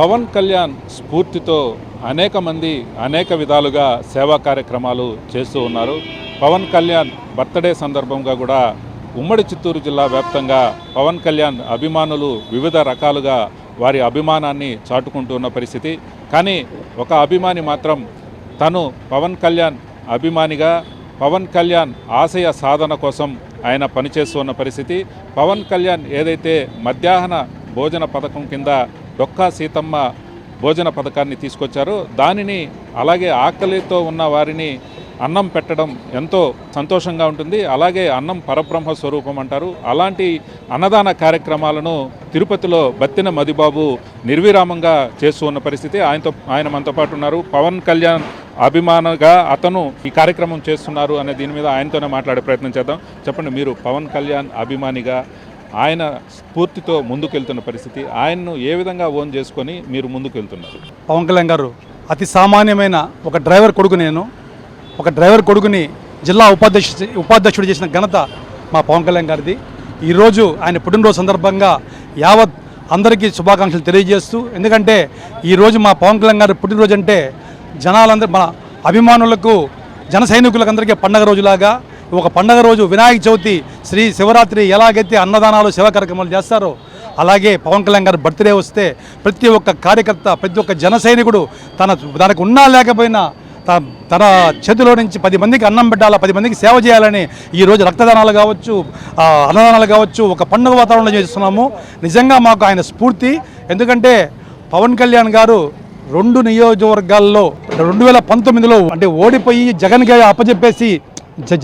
పవన్ కళ్యాణ్ స్ఫూర్తితో అనేక మంది అనేక విధాలుగా సేవా కార్యక్రమాలు చేస్తూ ఉన్నారు. పవన్ కళ్యాణ్ బర్త్డే సందర్భంగా కూడా ఉమ్మడి చిత్తూరు జిల్లా వ్యాప్తంగా పవన్ కళ్యాణ్ అభిమానులు వివిధ రకాలుగా వారి అభిమానాన్ని చాటుకుంటూ ఉన్న పరిస్థితి. కానీ ఒక అభిమాని మాత్రం తను పవన్ కళ్యాణ్ అభిమానిగా పవన్ కళ్యాణ్ ఆశయ సాధన కోసం ఆయన పనిచేస్తున్న పరిస్థితి. పవన్ కళ్యాణ్ ఏదైతే మధ్యాహ్న భోజన పథకం కింద డొక్కా సీతమ్మ భోజన పథకాన్ని తీసుకొచ్చారు. దానిని అలాగే ఆకలితో ఉన్న వారిని అన్నం పెట్టడం ఎంతో సంతోషంగా ఉంటుంది. అలాగే అన్నం పరబ్రహ్మ స్వరూపం అంటారు. అలాంటి అన్నదాన కార్యక్రమాలను తిరుపతిలో బత్తిన మదిబాబు నిర్విరామంగా చేస్తూ ఉన్న పరిస్థితి. ఆయనతో ఆయన మనతో పాటు ఉన్నారు. పవన్ కళ్యాణ్ అభిమానగా అతను ఈ కార్యక్రమం చేస్తున్నారు అనే దీని మీద ఆయనతోనే మాట్లాడే ప్రయత్నం చేద్దాం. చెప్పండి మీరు పవన్ కళ్యాణ్ అభిమానిగా ఆయన స్ఫూర్తితో ముందుకెళ్తున్న పరిస్థితి ఆయన్ను ఏ విధంగా ఓన్ చేసుకొని మీరు ముందుకు వెళ్తున్నారు పవన్ కళ్యాణ్ గారు అతి సామాన్యమైన ఒక డ్రైవర్ కొడుకు నేను. ఒక డ్రైవర్ కొడుకుని జిల్లా ఉపాధ్యక్షు ఉపాధ్యక్షుడు చేసిన ఘనత మా పవన్ కళ్యాణ్ గారిది. ఈరోజు ఆయన పుట్టినరోజు సందర్భంగా యావత్ అందరికీ శుభాకాంక్షలు తెలియజేస్తూ ఎందుకంటే ఈరోజు మా పవన్ కళ్యాణ్ గారి పుట్టినరోజు అంటే జనాలందరూ మన అభిమానులకు జన సైనికులకు అందరికీ పండగ రోజులాగా ఒక పండగ రోజు వినాయక చవితి శ్రీ శివరాత్రి ఎలాగైతే అన్నదానాలు శివ కార్యక్రమాలు చేస్తారో అలాగే పవన్ కళ్యాణ్ గారి బర్త్డే వస్తే ప్రతి ఒక్క కార్యకర్త ప్రతి ఒక్క జన సైనికుడు తన దానికి ఉన్నా లేకపోయినా త- తన చేతిలో నుంచి పది మందికి అన్నం పెట్టాలా పది మందికి సేవ చేయాలని ఈరోజు రక్తదానాలు కావచ్చు అన్నదానాలు కావచ్చు ఒక పండుగ వాతావరణంలో చేస్తున్నాము. నిజంగా మాకు ఆయన స్ఫూర్తి. ఎందుకంటే పవన్ కళ్యాణ్ గారు రెండు నియోజకవర్గాల్లో రెండు వేల పంతొమ్మిదిలో అంటే ఓడిపోయి జగన్ గారు అప్పచెప్పేసి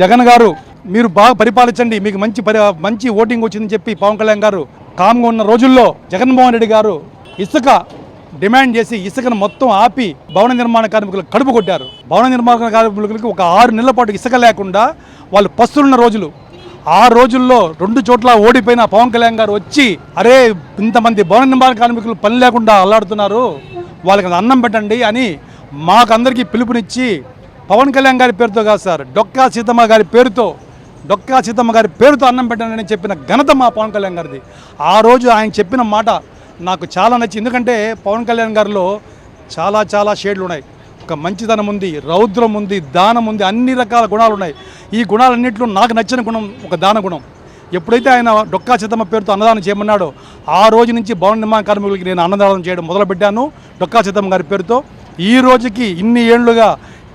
జగన్ గారు మీరు బాగా పరిపాలించండి మీకు మంచి పరి మంచి ఓటింగ్ వచ్చిందని చెప్పి పవన్ కళ్యాణ్ గారు కామ్గా ఉన్న రోజుల్లో జగన్మోహన్ రెడ్డి గారు ఇసుక డిమాండ్ చేసి ఇసుకను మొత్తం ఆపి భవన నిర్మాణ కార్మికులు కడుపు కొట్టారు. భవన నిర్మాణ కార్మికులకు ఒక ఆరు నెలల పాటు ఇసుక లేకుండా వాళ్ళు పస్తులున్న రోజులు. ఆ రోజుల్లో రెండు చోట్ల ఓడిపోయిన పవన్ కళ్యాణ్ గారు వచ్చి అరే ఇంతమంది భవన నిర్మాణ కార్మికులు పని లేకుండా అల్లాడుతున్నారు వాళ్ళకి అన్నం పెట్టండి అని మాకందరికీ పిలుపునిచ్చి పవన్ కళ్యాణ్ గారి పేరుతో కాదు సార్ డొక్కా సీతమ్మ గారి పేరుతో డొక్కా సీతమ్మ గారి పేరుతో అన్నం పెట్టానని చెప్పిన ఘనత మా పవన్ కళ్యాణ్ గారిది. ఆ రోజు ఆయన చెప్పిన మాట నాకు చాలా నచ్చింది. ఎందుకంటే పవన్ కళ్యాణ్ గారిలో చాలా చాలా షేడ్లు ఉన్నాయి. ఒక మంచితనం ఉంది రౌద్రం ఉంది దానం ఉంది అన్ని రకాల గుణాలు ఉన్నాయి. ఈ గుణాలన్నింటిలో నాకు నచ్చిన గుణం ఒక దాన గుణం. ఎప్పుడైతే ఆయన డొక్కా సీతమ్మ పేరుతో అన్నదానం చేయమన్నాడో ఆ రోజు నుంచి భవన నిర్మాణ కార్మికులకి నేను అన్నదానం చేయడం మొదలుపెట్టాను. డొక్కా సీతమ్మ గారి పేరుతో ఈ రోజుకి ఇన్ని ఏళ్ళుగా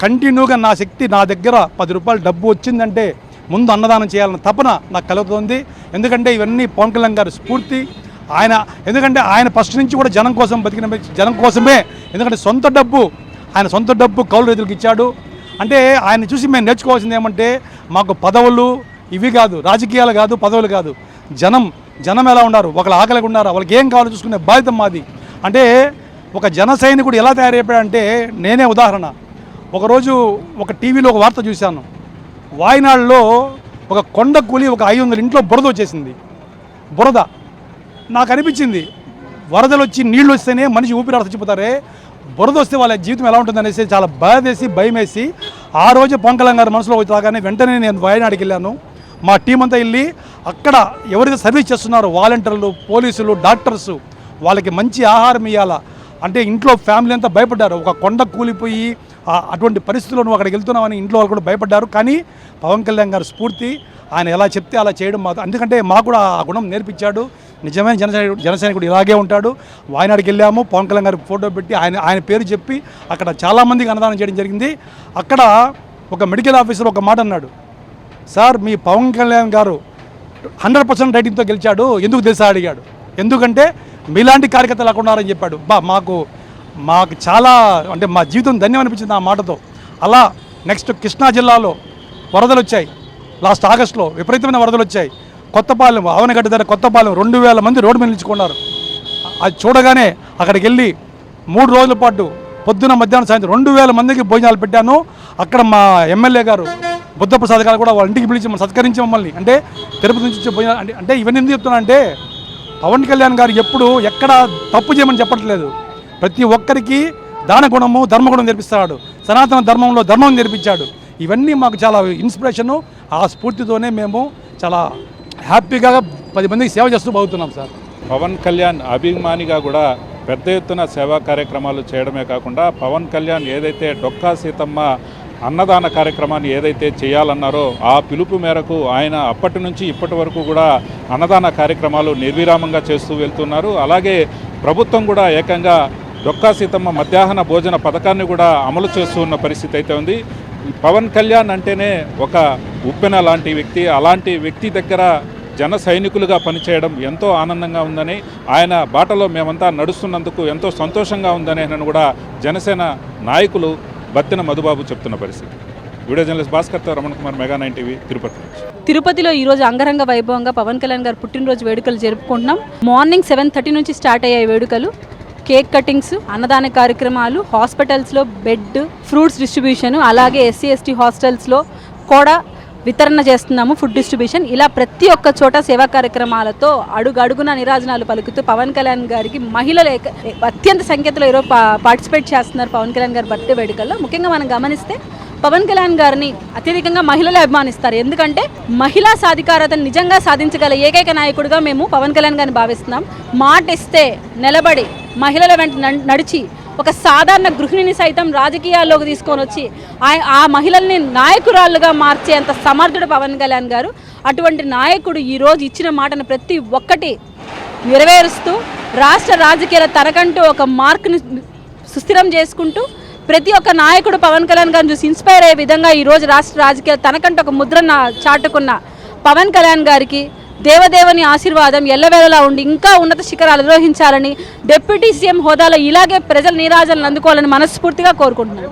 కంటిన్యూగా నా శక్తి నా దగ్గర పది రూపాయలు డబ్బు వచ్చిందంటే ముందు అన్నదానం చేయాలన్న తపన నాకు కలుగుతుంది. ఎందుకంటే ఇవన్నీ పవన్ కళ్యాణ్ గారి స్ఫూర్తి. ఆయన ఎందుకంటే ఆయన ఫస్ట్ నుంచి కూడా జనం కోసం బతికిన జనం కోసమే. ఎందుకంటే సొంత డబ్బు ఆయన సొంత డబ్బు కౌలు రైతులకు ఇచ్చాడు. అంటే ఆయన చూసి మేము నేర్చుకోవాల్సింది ఏమంటే మాకు పదవులు ఇవి కాదు రాజకీయాలు కాదు పదవులు కాదు. జనం జనం ఎలా ఉన్నారు? ఒకళ్ళు ఆకలిగా ఉన్నారు? వాళ్ళకి ఏం కావాలో చూసుకునే బాధ్యత మాది. అంటే ఒక జన సైనికుడు ఎలా తయారైపోయాడంటే నేనే ఉదాహరణ. ఒకరోజు ఒక టీవీలో ఒక వార్త చూశాను. వాయనాడులో ఒక కొండ కూలి ఒక ఐదు వందల ఇంట్లో బురద వచ్చేసింది. బురద. నాకు అనిపించింది వరదలు వచ్చి నీళ్ళు వస్తేనే మనిషి ఊపిరాడ చచ్చిపోతారే బురద వస్తే వాళ్ళ జీవితం ఎలా ఉంటుంది అనేసి చాలా బాధేసి భయం వేసి ఆ రోజు పొంకలం గారి మనసులో వచ్చాగానే వెంటనే నేను వాయనాడికి వెళ్ళాను. మా టీం అంతా వెళ్ళి అక్కడ ఎవరైతే సర్వీస్ చేస్తున్నారో వాలంటీర్లు పోలీసులు డాక్టర్స్ వాళ్ళకి మంచి ఆహారం ఇవ్వాలా అంటే ఇంట్లో ఫ్యామిలీ అంతా భయపడ్డారు. ఒక కొండ కూలిపోయి అటువంటి పరిస్థితుల్లో నువ్వు అక్కడికి వెళ్తున్నామని ఇంట్లో వాళ్ళు కూడా భయపడ్డారు. కానీ పవన్ కళ్యాణ్ గారి స్ఫూర్తి ఆయన ఎలా చెప్తే అలా చేయడం మాత్రం ఎందుకంటే మాకు కూడా ఆ గుణం నేర్పించాడు. నిజమైన జనసైనికుడు జనసైనికుడు ఇలాగే ఉంటాడు. వాయనాడికి వెళ్ళాము పవన్ కళ్యాణ్ గారికి ఫోటో పెట్టి ఆయన ఆయన పేరు చెప్పి అక్కడ చాలామందికి అన్నదానం చేయడం జరిగింది. అక్కడ ఒక మెడికల్ ఆఫీసర్ ఒక మాట అన్నాడు. సార్ మీ పవన్ కళ్యాణ్ గారు హండ్రెడ్ పర్సెంట్ రైటింగ్తో గెలిచాడు. ఎందుకు తెలుసా? అడిగాడు. ఎందుకంటే మీలాంటి కార్యకర్తలు అక్కడ ఉన్నారని చెప్పాడు. బా మాకు మాకు చాలా అంటే మా జీవితం ధన్యం అనిపించింది ఆ మాటతో. అలా నెక్స్ట్ కృష్ణా జిల్లాలో వరదలు వచ్చాయి. లాస్ట్ ఆగస్టులో విపరీతమైన వరదలు వచ్చాయి. కొత్తపాలెం ఆవనగడ్డ దగ్గర కొత్తపాలెం రెండు వేల మంది రోడ్డు మీద నిలుచుకున్నారు. అది చూడగానే అక్కడికి వెళ్ళి మూడు రోజుల పాటు పొద్దున మధ్యాహ్నం సాయంత్రం రెండు వేల మందికి భోజనాలు పెట్టాను. అక్కడ మా ఎమ్మెల్యే గారు బుద్ధప్రసాద్ గారు కూడా వాళ్ళ ఇంటికి పిలిచి మమ్మల్ని సత్కరించి మమ్మల్ని అంటే తిరుపతి నుంచి వచ్చే భోజనాలు అంటే అంటే ఇవన్నీ ఎందుకు చెప్తున్నా అంటే పవన్ కళ్యాణ్ గారు ఎప్పుడు ఎక్కడ తప్పు చేయమని చెప్పట్లేదు. ప్రతి ఒక్కరికి దాన గుణము ధర్మగుణం నేర్పిస్తాడు. సనాతన ధర్మంలో ధర్మం నేర్పించాడు. ఇవన్నీ మాకు చాలా ఇన్స్పిరేషను. ఆ స్ఫూర్తితోనే మేము చాలా హ్యాపీగా పది మందికి సేవ చేస్తూ బాగుతున్నాం సార్. పవన్ కళ్యాణ్ అభిమానిగా కూడా పెద్ద ఎత్తున సేవా కార్యక్రమాలు చేయడమే కాకుండా పవన్ కళ్యాణ్ ఏదైతే డొక్కా సీతమ్మ అన్నదాన కార్యక్రమాన్ని ఏదైతే చేయాలన్నారో ఆ పిలుపు మేరకు ఆయన అప్పటి నుంచి ఇప్పటి వరకు కూడా అన్నదాన కార్యక్రమాలు నిర్విరామంగా చేస్తూ వెళ్తున్నారు. అలాగే ప్రభుత్వం కూడా ఏకంగా డొక్కా సీతమ్మ మధ్యాహ్న భోజన పథకాన్ని కూడా అమలు చేస్తూ ఉన్న పరిస్థితి అయితే ఉంది. పవన్ కళ్యాణ్ అంటేనే ఒక ఉప్పెన లాంటి వ్యక్తి. అలాంటి వ్యక్తి దగ్గర జన సైనికులుగా పనిచేయడం ఎంతో ఆనందంగా ఉందని ఆయన బాటలో మేమంతా నడుస్తున్నందుకు ఎంతో సంతోషంగా ఉందని నన్ను కూడా జనసేన నాయకులు బత్తిన మధుబాబు చెప్తున్న పరిస్థితి. Video journalist భాస్కర్తో Ramana Kumar mega nine TV Tirupati నుంచి. తిరుపతిలో ఈరోజు అంగరంగ వైభవంగా పవన్ కళ్యాణ్ గారు పుట్టినరోజు వేడుకలు జరుపుకుంటున్నాం. మార్నింగ్ సెవెన్ థర్టీ నుంచి స్టార్ట్ అయ్యాయి వేడుకలు. కేక్ కటింగ్స్ అన్నదాన కార్యక్రమాలు హాస్పిటల్స్లో బెడ్ ఫ్రూట్స్ డిస్ట్రిబ్యూషన్ అలాగే ఎస్సీ ఎస్టీ హాస్టల్స్లో కూడా వితరణ చేస్తున్నాము ఫుడ్ డిస్ట్రిబ్యూషన్. ఇలా ప్రతి ఒక్క చోట సేవా కార్యక్రమాలతో అడుగు అడుగున నిరాజనాలు పలుకుతూ పవన్ కళ్యాణ్ గారికి మహిళలు అత్యంత సంఖ్యలో ఈరోజు పా- పార్టిసిపేట్ చేస్తున్నారు పవన్ కళ్యాణ్ గారి బర్త్డే వేడుకల్లో. ముఖ్యంగా మనం గమనిస్తే పవన్ కళ్యాణ్ గారిని అత్యధికంగా మహిళలు అభిమానిస్తారు. ఎందుకంటే మహిళా సాధికారతను నిజంగా సాధించగల ఏకైక నాయకుడిగా మేము పవన్ కళ్యాణ్ గారిని భావిస్తున్నాం. మాట ఇస్తే నిలబడి మహిళల వెంట నడిచి ఒక సాధారణ గృహిణిని సైతం రాజకీయాల్లోకి తీసుకొని వచ్చి ఆ మహిళల్ని నాయకురాళ్ళుగా మార్చేంత సమర్థుడు పవన్ కళ్యాణ్ గారు. అటువంటి నాయకుడు ఈరోజు ఇచ్చిన మాటను ప్రతి ఒక్కటి నెరవేరుస్తూ రాష్ట్ర రాజకీయాల తనకంటూ ఒక మార్క్ని సుస్థిరం చేసుకుంటూ ప్రతి ఒక్క నాయకుడు పవన్ కళ్యాణ్ గారిని చూసి ఇన్స్పైర్ అయ్యే విధంగా ఈరోజు రాష్ట్ర రాజకీయాలు తనకంటే ఒక ముద్రన చాటుకున్న పవన్ కళ్యాణ్ గారికి దేవదేవుని ఆశీర్వాదం ఎల్లవేళలా ఉండి ఇంకా ఉన్నత శిఖరాలు అధిరోహించాలని డిప్యూటీ సీఎం హోదాలో ఇలాగే ప్రజల నీరాజనలు అందుకోవాలని మనస్ఫూర్తిగా కోరుకుంటున్నాను.